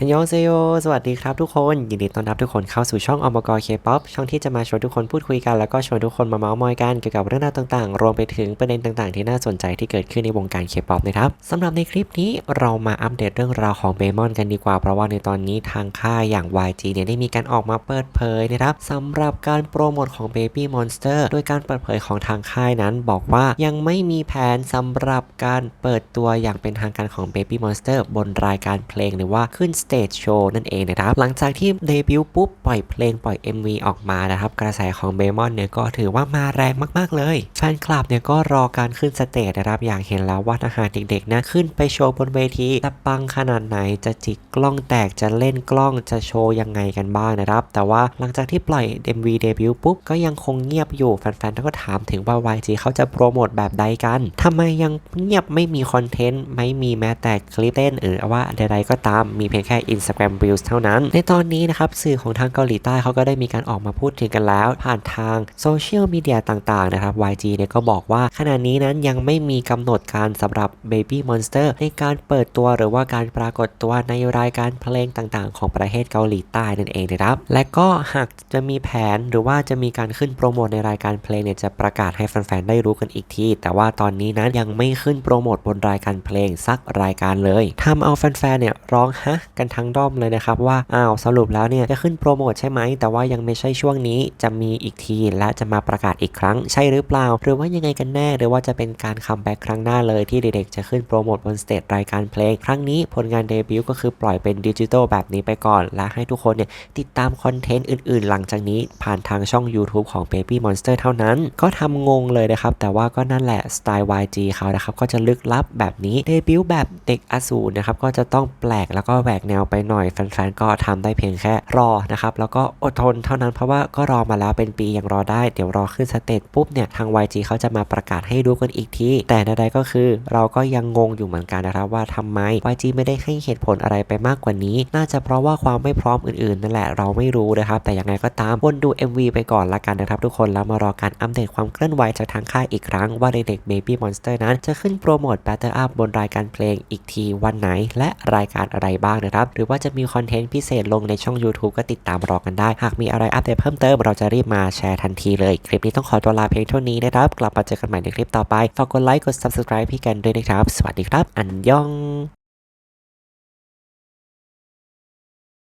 ฮันยองเซโย สวัสดีครับทุกคน ยินดีต้อนรับทุกคนเข้าสู่ช่องอมกรเคป๊อปช่องที่จะมาชวนทุกคนพูดคุยกัน แล้วก็ชวนทุกคนมาเมาส์มอยกันเกี่ยวกับเรื่องราวต่างๆ รวมไปถึงประเด็นต่างๆ ที่น่าสนใจที่เกิดขึ้นในวงการเคป๊อปนะครับสำหรับในคลิปนี้เรามาอัปเดตเรื่องราวของเบมอนกันดีกว่า เพราะว่าในตอนนี้ทางค่ายอย่าง YG เนี่ยได้มีการออกมาเปิดเผยนะครับสำหรับการโปรโมทของ Baby Monster โดยการเปิดเผยของทางค่ายนั้น บอกว่ายังไม่มีแผนสำหรับการเปิดตัวอย่างเป็นทางการของ Baby Monster บนรายการเพลงหรือว่าขึ้นสเตจโชว์นั่นเองนะครับ หลังจากที่เดบิวต์ปุ๊บ ปล่อยเพลงปล่อย MV ออกมานะครับ กระแสของเบมอนเนี่ยก็ถือว่ามาแรงมากๆเลย แฟนคลับเนี่ยก็รอการขึ้นสเตจนะครับ อย่างเห็นแล้วว่าทหารเด็กๆนะขึ้นไปโชว์บนเวทีจะปังขนาดไหนจะจิกกล้องแตกจะเล่นกล้องจะโชว์ยังไงกันบ้างนะครับ แต่ว่าหลังจากที่ปล่อย MV เดบิวต์ปุ๊บก็ยังคงเงียบอยู่แฟนๆก็ถามถึงว่า YG เขาจะโปรโมทแบบใดกันทำไมยังเงียบไม่มีคอนเทนต์ไม่มีแม้แต่คลิปเต้นหรือว่าใดๆก็ตามมีเพียงแค่ Instagram Reels เท่านั้น ในตอนนี้นะครับสื่อของทางเกาหลีใต้เขาก็ได้มีการออกมาพูดถึงกันแล้ว ผ่านทางโซเชียลมีเดียต่างๆนะครับ YG เนี่ยก็บอกว่าขณะนี้นั้นยังไม่มีกำหนดการสำหรับ Baby Monster ในการเปิดตัวหรือว่าการปรากฏตัวในรายการเพลงต่างๆ ของประเทศเกาหลีใต้นั่นเองนะครับ และก็หากจะมีแผนหรือว่าจะมีการขึ้นโปรโมทในรายการเพลงเนี่ยจะประกาศให้แฟนๆได้รู้กันอีกที แต่ว่าตอนนี้นั้นยังไม่ขึ้นโปรโมทบนรายการเพลงสักรายการเลยทำเอาแฟนๆเนี่ยร้องฮะกันทั้งด้อมเลยนะครับว่าอ้าวสรุปแล้วเนี่ยจะขึ้นโปรโมทใช่ไหม แต่ว่ายังไม่ใช่ช่วงนี้จะมีอีกทีและจะมาประกาศอีกครั้งใช่หรือเปล่า หรือว่ายังไงกันแน่ หรือว่าจะเป็นการคัมแบ็กครั้งหน้าเลยที่เด็กๆจะขึ้นโปรโมทบนสเตจรายการเพลง ครั้งนี้ผลงานเดบิวต์ก็คือปล่อยเป็นดิจิทัลแบบนี้ไปก่อน และให้ทุกคนเนี่ยติดตามคอนเทนต์อื่นๆ หลังจากนี้ผ่านทางช่อง YouTube ของ Baby Monster เท่านั้น ก็ทำงงเลยนะครับ แต่ว่าก็นั่นแหละสไตล์ YG เขานะครับก็จะลึกลับแบบนี้เดบิวต์แบบเด็กอสูรนะครับก็จะต้องแปลกแล้วก็แหวกแนวไปหน่อยแฟนๆก็ทำได้เพียงแค่รอนะครับแล้วก็อดทนเท่านั้นเพราะว่าก็รอมาแล้วเป็นปียังรอได้เดี๋ยวรอขึ้นสเตจปุ๊บเนี่ยทาง YG เขาจะมาประกาศให้รู้กันอีกทีแต่ใดๆก็คือเราก็ยังงงอยู่เหมือนกันนะครับว่าทำไม YG ไม่ได้ให้เหตุผลอะไรไปมากกว่านี้ น่าจะเพราะว่าความไม่พร้อมอื่นๆ นั่นแหละเราไม่รู้นะครับ แต่ยังไงก็ตามวนดู MV ไปก่อนละกันนะครับ ทุกคนแล้วมารอการอัปเดตความเคลื่อนไหวจากทางค่ายอีกครั้งว่าเด็กๆ Baby Monster นั้นจะขึ้นโปรโมท Battle Up บนรายการเพลงอีกทีวันไหน และรายการอะไรบ้างนะครับหรือว่าจะมีคอนเทนต์พิเศษลงในช่อง YouTube ก็ติดตามรอกันได้ หากมีอะไรอัปเดตเพิ่มเติมเราจะรีบมาแชร์ทันทีเลย คลิปนี้ต้องขอตัวลาเพียงเท่านี้นะครับ กลับมาเจอกันใหม่ในคลิปต่อไป ฝากกดไลค์ กด subscribe พี่กันด้วยนะครับ สวัสดีครับ อันยอง